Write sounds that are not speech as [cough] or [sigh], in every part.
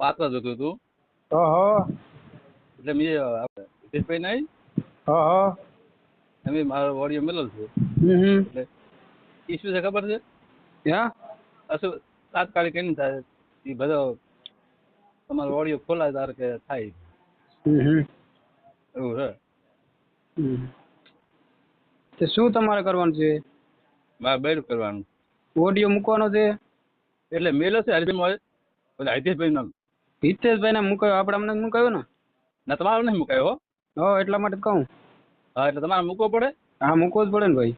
પાત્ર જોતું હતું. એટલે મેં હિતેશભાઈ નહીં એમ મારો ઓડિયો મેલો છે. એટલે એ શું છે ખબર છે? હા અશું તાત્કાલિક એની થાય એ બધો તમારો ઓડિયો ખોલાય તાર કે થાય. એવું છે. તે શું તમારે કરવાનું છે? મારે બેડ કરવાનું. ઓડિયો મૂકવાનો છે? એટલે મેલો છે હરિભાઈ મારે. હિતેશભાઈ નામ. હિતેશભાઈ ને મુકાયો આપણે અમને મુકાયો ને? ના તમારો નહીં મુકાયો હો. હો એટલા માટે કહું. હા એટલે તમારે મૂકવો પડે? હા મૂકવો જ પડે ને ભાઈ.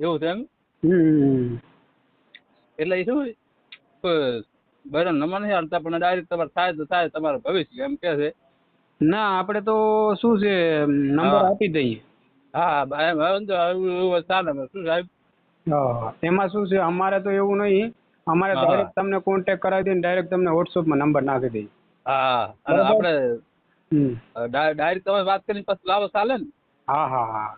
એવું છે એમ? એટલે એ શું? બરાબર નંબર નથી હાલતા પણ ડાયરેક્ટ તમારે થાય તો થાય તમારું ભવિષ્ય એમ કે છે. ના આપણે તો શું છે નંબર આપી દઈએ. હા સાહેબ? એમાં શું છે અમારે તો એવું નહીં. અમારે ડાયરેક્ટ તમને કોન્ટેક્ટ કરાવી દઈએ ડાયરેક્ટ તમને વોટ્સઅપમાં નંબર નાખી દઈએ. હા અને આપણે ડાયરેક્ટ તમે વાત કરીને પછી લાવો ચાલે ને? હા હા હા.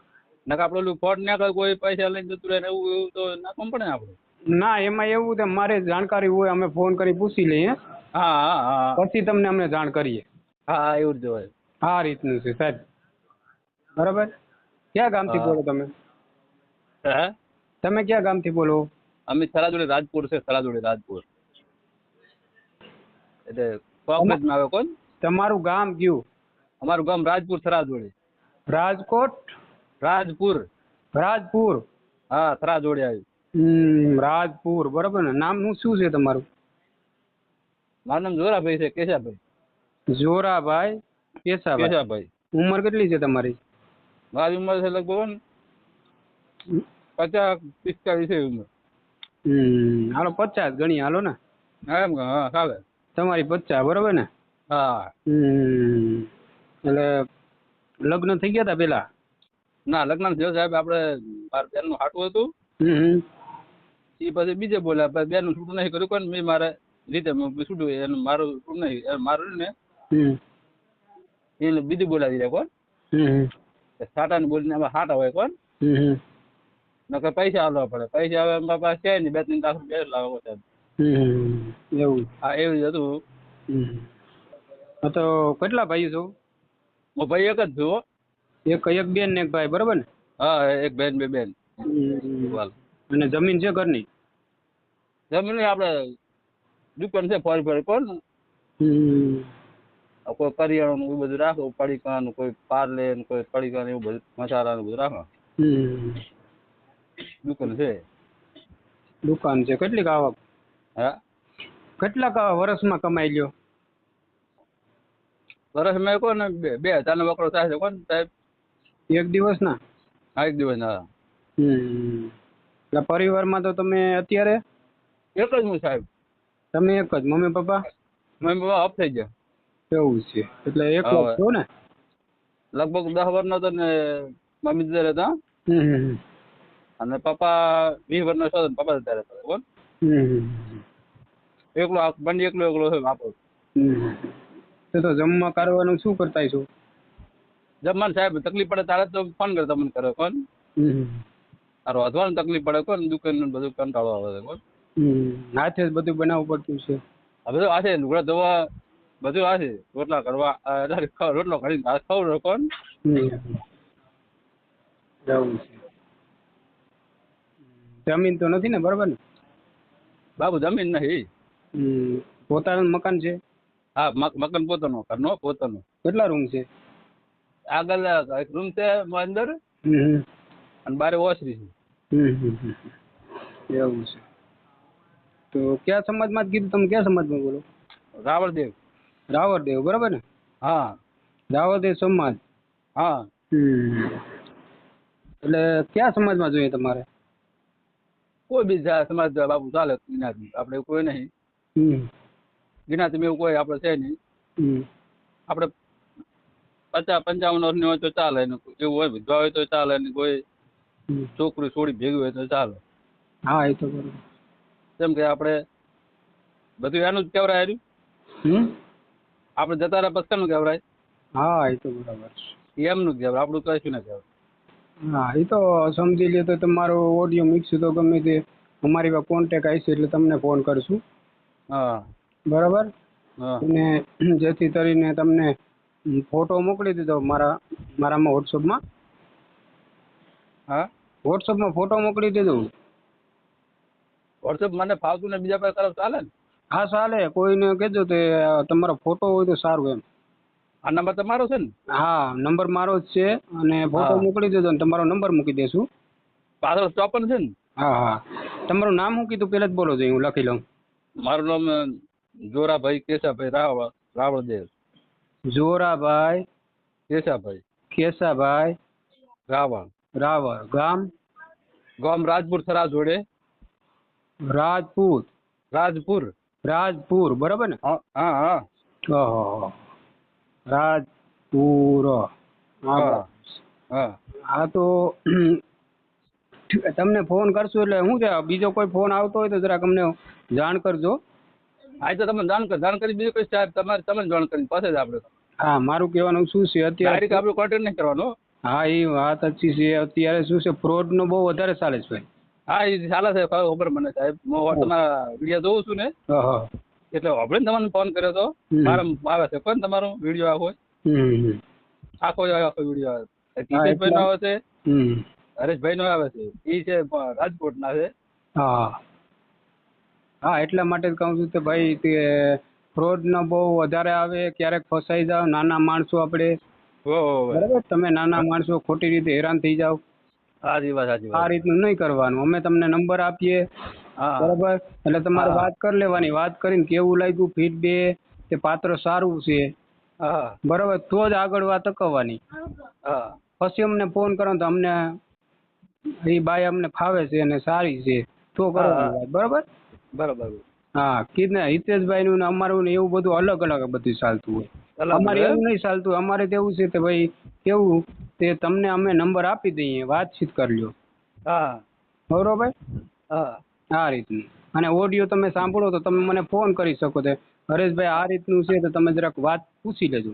નકા આપણે ઓલું ફોડ ના કરે કોઈ પૈસા લઈને જતું રહે એવું એવું તો નાખવું પડે ને આપણે? ના એમાં એવું છે મારે જાણકારી હોય અમે ફોન કરી પૂછી લઈએ. હા હા હા પછી તમને અમે જાણ કરીએ. હા હા એવું જ હોય. આ રીતનું છે સાહેબ. બરાબર? ક્યાં ગામથી હા. બોલો તમે? હે? તમે ક્યાં ગામથી બોલો? અમે થરાદોડી રાજપુર છે થરાદોડી રાજપુર એટલે કોંગ્રેસમાં આવે કોણ? તમારું ગામ કયું? અમારું ગામ રાજપુર સરાજોડી રાજકોટ? રાજપુર. રાજપુર? હા થરાદોડી આવ્યું. રાજપુર. બરાબર ને? નામનું શું છે તમારું? મારું નામ જોરાભાઈ છે કેશાભાઈ. જોરાભાઈ કેશાભાઈ. કેશાભાઈ. ઉંમર કેટલી છે તમારી? મારી ઉંમર છે લગભગ પચાસ પિસ્તાળીસ ઉંમર. હમ હાલો પચાસ ગણી હાલો ને. એમ હા ચાલે. તમારી પચાસ બરોબર ને? હા. હમ એટલે લગ્ન થઈ ગયા હતા પેલા? ના લગ્ન થયો સાહેબ આપણે મારા બેનનું હાટું હતું. હમ એ પછી બીજે બોલ્યા પછી બેનનું છૂટું નહીં કર્યું કોણ મેં મારે રીતે છૂટું એનું મારું છૂટું નહીં મારું ને. એને બીજું બોલાવી દે કોણ? હમ સાટાને બોલીને આમાં હાટા હોય કોણ? નકર પૈસા આલવા પડે. પૈસા હવે મારા પાસે છે ને બે ત્રણ લાખ રૂપિયા લાવો સાહેબ એવું. હા એવું જ હતું. તો કેટલા ભાઈઓ છો? હું ભાઈ એક જ છું એક એક બેન ને એક ભાઈ બરાબર ને? હા એક બેન બે બેન. અને જમીન છે ઘરની? જમીન આપણે દુકાન છે ફરી ફરી કોણ? હમ. કોઈ કરિયાણું એવું બધું રાખો પડીકાનું કોઈ પાર્લે કોઈ પડીકાનું એવું બધું મસાલાનું બધું રાખો. દુકાન છે? દુકાન છે. કેટલી આવક? હા? કેટલા વર્ષમાં કમાઈ લ્યો? વર્ષમાં કોને? બે બે હજારનો બકરો થાય છે. કોણ સાહેબ? એક દિવસ ના હા એક દિવસ ના હમ. એટલે પરિવારમાં તો તમે અત્યારે? એક જ હું સાહેબ. તમે એક જ? Mummy papa? Mummy papa of થઈ ગયા. એવું છે. એટલે એક હા. છો ને? લગભગ દસ વર્ષનો તો ને મમ્મી જ રહેતા. હમ. અને પપ્પા વીસ વર્ષનો ને પપ્પા જતા રહેતા કોણ એકલો બંને એકલો એકલો છે બાપો. તો તો જમવા કરવાનું શું કરતા છો જમવાનું સાહેબ તકલીફ પડે તારે તો ફોન કરતા મને કરે કોણ? રોધવાનું તકલીફ પડે કોણ? દુકાન બધું કંટાળો આવે છે કોણ? હાથે જ બધું બનાવવું પડતું છે. હવે તો આ છે લુગડા ધોવા બધું આ છે રોટલા કરવા રોટલો કરીને ઘાસ ખવડાવો કોણ? જવું છે. જમીન તો નથી ને બરાબર ને? બાબુ જમીન નહીં પોતાનું મકાન છે? હા મક- મકાન પોતાનો ઘરનો પોતાનો. કેટલા રૂમ છે? આગળ એક રૂમ છે અંદર અને બારે ઓસરી છે. એવું છે. તો કયા સમાજમાં જ કીધું તમે કયા સમાજમાં બોલો? રાવળદેવ. રાવળદેવ બરાબર ને? હા. રાવળદેવ સમાજ? હા. એટલે કયા સમાજમાં જોઈએ તમારે? કોઈ બી સમાજ બાપુ ચાલે જ્ઞાતિ આપણે એવું કોઈ નહીં. જ્ઞાતિ એવું કોઈ આપણે છે નહીં. આપણે પચાસ પંચાવન વર્ષની હોય તો ચાલે ને એવું હોય વિધવા હોય તો ચાલે ને કોઈ. છોકરી છોડી ભેગી હોય તો ચાલે. હા એ તો બરાબર. જેમ કે આપણે બધું એનું જ કેવરાય રહ્યું હમ? આપણે જતા રહ્યા પછી કેમ કેવરાય હા એ તો બરાબર એમનું જ કહેવાય આપણું કશું ના કહેવાય. હા એ તો સમજી લે તો તમારો ઓડિયો મિક્સ તો ગમે તે. અમારી પાસે કોન્ટેક આવશે એટલે તમને ફોન કરશું. હા. બરાબર? હા. અને જેથી કરીને તમને ફોટો મોકલી દીધો મારા મારામાં વોટ્સઅપમાં હા? વોટ્સઅપમાં ફોટો મોકલી દીધો. વોટ્સઅપ મને ફાવતું ને બીજા પાસે કરો ચાલે ને. હા ચાલે કોઈને કહેજો તે તમારો ફોટો હોય તો સારું એમ. આ નંબર તમારો છે ને? હા નંબર મારો જ છે અને ફોટો મોકલી દેજો ને તમારો નંબર મૂકી દેશું. પાછળ ચોપન છે ને? હા હા. તમારું નામ હું કીધું પહેલાં જ બોલો છો હું લખી લઉં. મારું નામ જોરાભાઈ કેશાભાઈ રાવળ રાવળદેવ. જોરાભાઈ કેશાભાઈ કેશાભાઈ રાવળ. રાવળ ગામ? ગામ રાજપુર થરા જોડે. રાજપૂત રાજપુર. રાજપુર બરાબર ને? હા હા હા. ઓહો રાજપુર. હા. હા. હા. હા તો [clears throat] તમને ફોન કરશું એટલે શું છે બીજો કોઈ ફોન આવતો હોય તો જરાક અમને જાણ કરજો. આ તો તમે જાણ કર જાણ કરી બીજો કોઈ સાહેબ તમારે તમે જાણ કરી પાસે જ આપણે હા મારું કહેવાનું શું છે અત્યારે આપણે કોન્ટેક્ટ નહીં કરવાનો હા. એ વાત અચ્છી છે અત્યારે શું છે ફ્રોડ નો બહુ વધારે ચાલે છે હા એ ચાલે છે ખબર મને સાહેબ. હું તમારા વીડિયો જોઉં છું ને. ઓહો. એટલે આપણે તમને ફોન કર્યો હતો. મારા આવે છે. કોણ તમારો વીડિયો હમ. આખો આખો વીડિયો આવે. છે કિશોરભાઈ નો આવે છે. હરેશભાઈ નો આવે છે. એ છે રાજકોટ ના છે. હા. હા એટલા માટે જ કહું છું કે ભાઈ તે ફ્રોડ નો બહુ વધારે આવે ક્યારેક ફસાઈ જાવ નાના માણસો આપણે. બરાબર? તમે નાના માણસો ખોટી રીતે હેરાન થઈ જાવ આ રીતનું નહીં કરવાનું. અમે તમને નંબર આપીએ. બરાબર? એટલે તમારે વાત કરી લેવાની. વાત કરીને કેવું લાગ્યું ફીડબેક તે પાત્ર સારું છે. બરાબર? તો જ આગળ વાત અકવવાની પછી અમને ફોન કરો તો અમને એ બાઈ અમને ફાવે છે અને સારી છે. તો કરો બરાબર? બરાબર. હા. કીધને હિતેશભાઈ નું અમારું ને એવું બધું અલગ અલગ બધું ચાલતું હોય. અમારે એવું નહીં ચાલતું. અમારે તો એવું છે કે ભાઈ કેવું? તે તમને અમે નંબર આપી દઈએ. વાતચીત કરી લ્યો. હા. બરોબર? હા. આ રીતનું. અને ઓડિયો તમે સાંભળો તો તમે મને ફોન કરી શકો છો. હરેશભાઈ આ રીતનું છે તો તમે જરાક વાત પૂછી લેજો.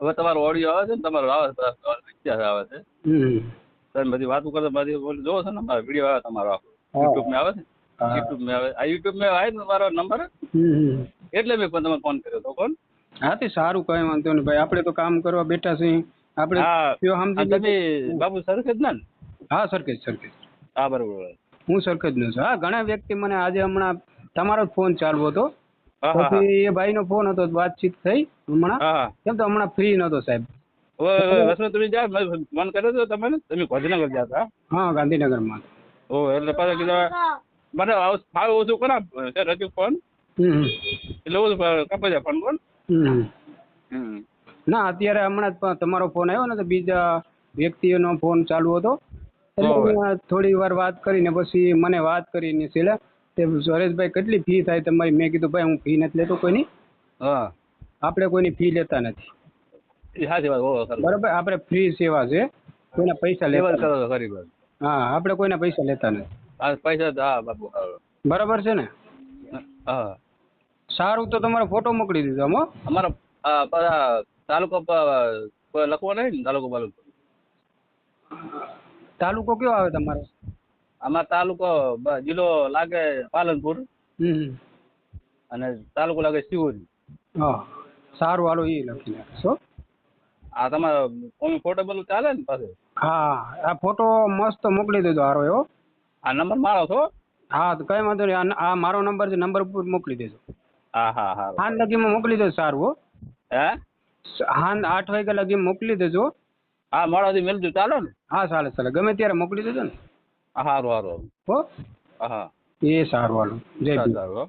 હવે તમારો ઓડિયો આવે છે ને તમારો આવે છે આવે છે. હમ. તમે બધી વાતો કરતા બધી જોવો છો ને મારો વીડિયો આવે તમારો યુટ્યુબમાં આવે છે યુટ્યુબમાં આવે. આ યુટ્યુબમાં આવે ને મારો નંબર. એટલે મેં તમને ફોન કર્યો હતો કોણ હા તે સારું કઈ વાંધો નહીં. ભાઈ આપણે તો કામ કરવા બેઠા છીએ. આપણે હા. તમે બાબુ સરખેજ ને? હા સરખેજ સરખેજ. હા બરોબર. હું સરખેજનો છું. હા ઘણા વ્યક્તિ મને આજે હમણાં તમારો જ ફોન ચાલુ હતો. પછી એ ભાઈનો ફોન હતો વાતચીત થઈ હમણાં. કેમ તો હમણાં ફ્રી નહોતો સાહેબ. ઓય, ઓય, વસમાં તમે જા ફોન કર્યો હતો તમને? તમે ગાંધીનગર ગયા હતા હા? ગાંધીનગરમાં. ઓ એટલે પાછા કીધું મને ઓછું કોના છે રજુ ફોન. એટલે ઓછું કપાઈ જાય ફોન. હમ ના અત્યારે હમણાં જ તમારો ફોન આવ્યો ને તો બીજા વ્યક્તિઓનો ફોન ચાલુ હતો. એટલે થોડી વાર વાત કરીને પછી મને વાત કરીને છેલ્લે તે સુરેશભાઈ કેટલી ફી થાય તમારી મેં કીધું ભાઈ હું ફી નથી લેતો કોઈની. હા. આપણે કોઈની ફી લેતા નથી. બરાબર? આપણે ફ્રી સેવા છે કોઈના પૈસા લેતા હા આપણે કોઈના પૈસા લેતા નથી. પૈસા હા બાપુ બરાબર છે ને? હા. સારું તો તમારો ફોટો મોકલી દીધો હો. અમારો તાલુકો લખવો નહીં તાલુકો બાલુકો. તાલુકો કયો આવે તમારો? અમારો તાલુકો જિલ્લો લાગે પાલનપુર. હમ. અને તાલુકો લાગે શિવોરી. હા સારું હાલો એ લખી નાખશો આ તમારો કોઈ ફોટો બધું ચાલે ને પાસે હા આ ફોટો મસ્ત મોકલી દેજો હારો એવો આ નંબર મારો છો? હા તો કઈ વાંધો નહીં આ મારો નંબર છે નંબર ઉપર મોકલી દેજો. હા હા હા. હાન લગીમાં મોકલી દેજો સારું હો. હે? હા આઠ વાગ્યા લગી મોકલી દેજો. હા મોડાથી મેલજો ચાલો ને. હા ચાલે ચાલે. ગમે ત્યારે મોકલી દેજો ને. સારું સારું હો. હા. એ સારું હાલો જય સારું